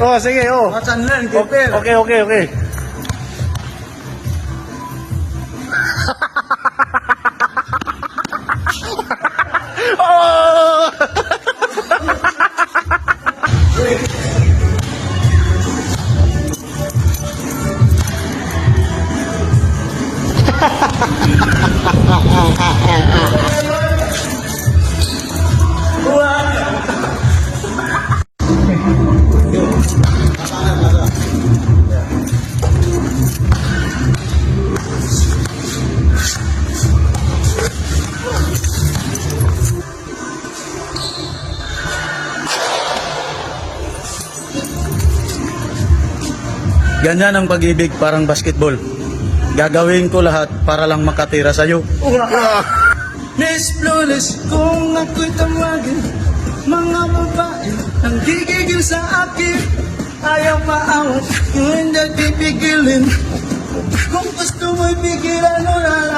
Oh, sige, oh. Watch and learn, Okay, okay, okay, okay. oh! Ganyan ang pag-ibig parang basketball. Gagawin ko lahat para lang makatira sa'yo. Miss Flawless, kung ako'y tawagin Mga babae ang gigigil sa akin Ayaw maawat, yung hindi pipigilin Kung gusto mo'y pigilan mo na